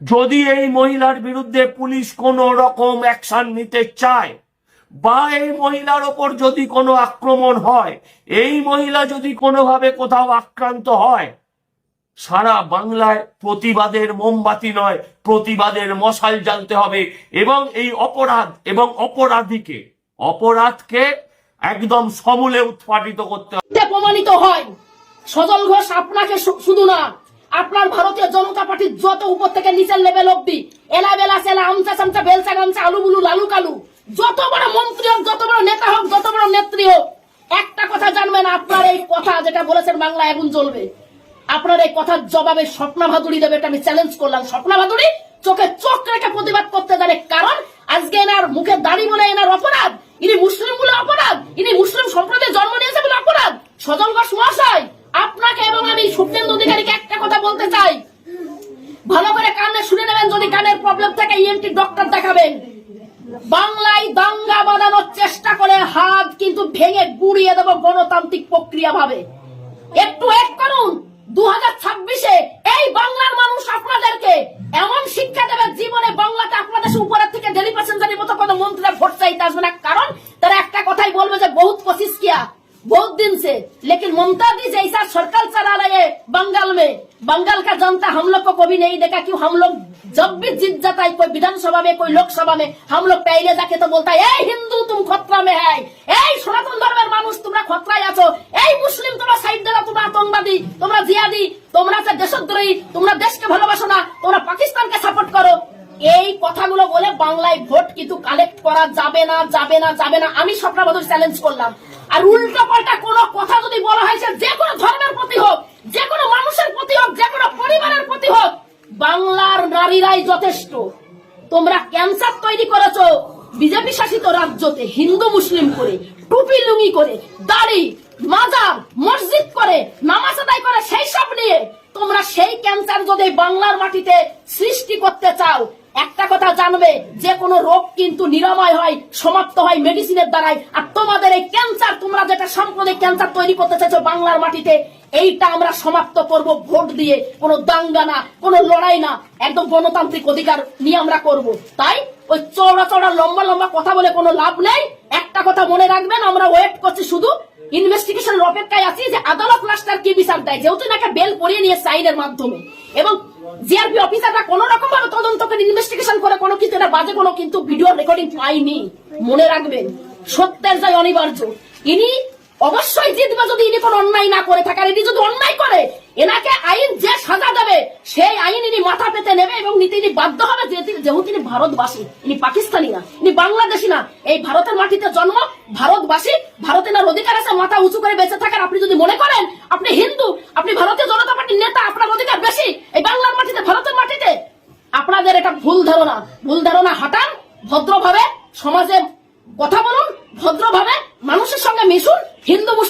যদি এই মহিলার বিরুদ্ধে পুলিশ কোনো রকম অ্যাকশন নিতে চায়, বা এই মহিলার ওপর যদি কোনো আক্রমণ হয়, এই মহিলা যদি কোনোভাবে কোথাও আক্রান্ত হয়, সারা বাংলায় প্রতিবাদের মোমবাতি নয়, প্রতিবাদের মশাল জ্বালতে হবে এবং এই অপরাধ এবং অপরাধীকে, অপরাধকে একদম সমূলে উৎপাদিত করতে হবে। প্রমাণিত হয়। সজল ঘোষ আপনাকে শুধু না আপনার ভারতীয় জনতা পার্টির যত উপর থেকে নিচের লেভেল অব্দি এলা বেলা সেলা, আমচা চামচা বেলচা গামচা, আলু বুলু, লালু কালু, যত বড় মন্ত্রী হোক, যত বড় নেতা হোক, যত বড় নেত্রী হোক, একটা কথা জানবেন, আপনার এই কথা যেটা বলেছেন বাংলা এখন চলবে আপনার এই কথার জবাবে স্বপ্না ভাদুড়ি দেবে, এটা আমি চ্যালেঞ্জ করলাম। স্বপ্না ভাদুড়ি চোখে চোখ রেখে প্রতিবাদ করতে জানে কারণ, আজকে এনার মুখে দাড়ি বলে এনার অপরাধ, ইনি মুসলিম বলে অপরাধ, ইনি মুসলিম সম্প্রদায়ে জন্ম নিয়েছে বলে অপরাধ সজল ঘোষ মহাশয় আপনাকে এবং আমি শুভেন্দু অধিকারীকে একটা কথা বলতে চাই ভালো করে কানে শুনে নেবেন, যদি কানের প্রবলেম থাকে ইএনটি ডক্টর দেখাবেন। বাংলায় দাঙ্গা বাঁধানোর চেষ্টা করে হাত কিন্তু ভেঙে গুড়িয়ে দেবো গণতান্ত্রিক প্রক্রিয়া ভাবে একটু এক করুন। দু হাজার ছাব্বিশে এই বাংলার মানুষ আপনাদেরকে এমন শিক্ষা দেবে জীবনে বাংলাটা আপনাদের উপরের থেকে ডেলি প্যাসেঞ্জারের মতো কোনো মন্ত্রীরা ভোট চাইতে আসবে না। কারণ তারা একটা কথাই বলবে যে বহুত কোশিস কিয়া, বহুত দিন সে লেকিন মমতা দি যে সরকার চালা রে বাঙ্গাল মে बंगाल का जनता हम लोग को कभी नहीं देखा क्यों हम लोग जब भी जीत जाता है कोई विधानसभा में कोई लोकसभा में हम लोग पहले जाके तो बोलता है ए हिंदू तुम खतरा में है এই সনাতন ধর্মের মানুষ তোমরা খতরায় আছো এই মুসলিম তোমরা সাইড দিলা তোমরা আতঙ্কবাদী তোমরা জিয়াদি তোমরা হচ্ছে দেশদ্রোহী তোমরা দেশকে ভালোবাসো না তোমরা পাকিস্তানকে সাপোর্ট করো এই কথাগুলো বলে বাংলায় ভোট কিন্তু কালেক্ট করা যাবে না যাবে না যাবে না আমি স্বপ্নবাদর চ্যালেঞ্জ করলাম আর উল্টো পাল্টা কোনো কথা যদি বলা হয়েছে যে কোনো ধর্মের প্রতি হোক যে কোনো মানুষের প্রতি হোক যে কোনো পরিবারের প্রতি হোক, বাংলার নারীরাই যথেষ্ট। তোমরা ক্যান্সার তৈরি করেছ, বিজেপি শাসিত রাজ্যতে হিন্দু, মুসলিম করে, টুপি লুঙ্গি করে, দাড়ি, মাজার, মসজিদ করে, নামাজ আদায় করে, সেই সব নিয়ে তোমরা সেই ক্যান্সার যদি বাংলার মাটিতে সৃষ্টি করতে চাও, একটা কথা জানবে যে কোনো রোগ কিন্তু নিরাময় হয়, সমাপ্ত হয় মেডিসিনের দ্বারাই। আর তোমাদের এই ক্যান্সার, তোমরা যেটা সাম্প্রদায়িক ক্যান্সার তৈরি করতে চাইছো বাংলার মাটিতে এইটা আমরা সমাপ্ত করব, ভোট দিয়ে। কোনো দাঙ্গা না, কোনো লড়াই না। একদম গণতান্ত্রিক অধিকার নিয়ে আমরা করব। তাই ওই চওড়া চওড়া, লম্বা লম্বা কথা বলে কোনো লাভ নেই। একটা কথা মনে রাখবেন, আমরা ওয়েট করছি শুধু ইনভেস্টিগেশনের অপেক্ষায় আছি যে আদালত লাস্টার কি বিচার দেয়। যেহেতু নাকি বেল পড়িয়ে নিয়ে সাইনের মাধ্যমে। এবং জিআরপি অফিসাররা কোন রকম ভাবে তদন্ত করে ইনভেস্টিগেশন করে কোনো কিছু এটা বাজে কোনো, কিন্তু ভিডিও রেকর্ডিং পাইনি। মনে রাখবেন, সত্যের জয় অনিবার্য। ইনি অবশ্যই জিতবে যদি ইনি কোনো অন্যায় না করে থাকে, আর ইনি যদি অন্যায় করে, এনাকে আইন যে সাজা দেবে, সেই আইন ইনি মাথা পেতে নেবে এবং নিতে ইনি বাধ্য হবে যেহেতু তিনি ভারতবাসী, ইনি পাকিস্তানি না, ইনি বাংলাদেশি না। এই ভারতের মাটিতে জন্ম, ভারতবাসী ভারতের অধিকার আছে, মাথা উঁচু করে বেঁচে থাকার। আপনি যদি মনে করেন, আপনি হিন্দু, আপনি ভারতীয় জনতা পার্টির নেতা, আপনার অধিকার বেশি। এই বাংলার মাটিতে, ভারতের মাটিতে আপনাদের এটা ভুল ধারণা। ভুল ধারণা হটান, ভদ্রভাবে সমাজে কথা বলুন, ভদ্রভাবে মানুষের সঙ্গে মিশুন হিন্দু মুসলিম ভাগ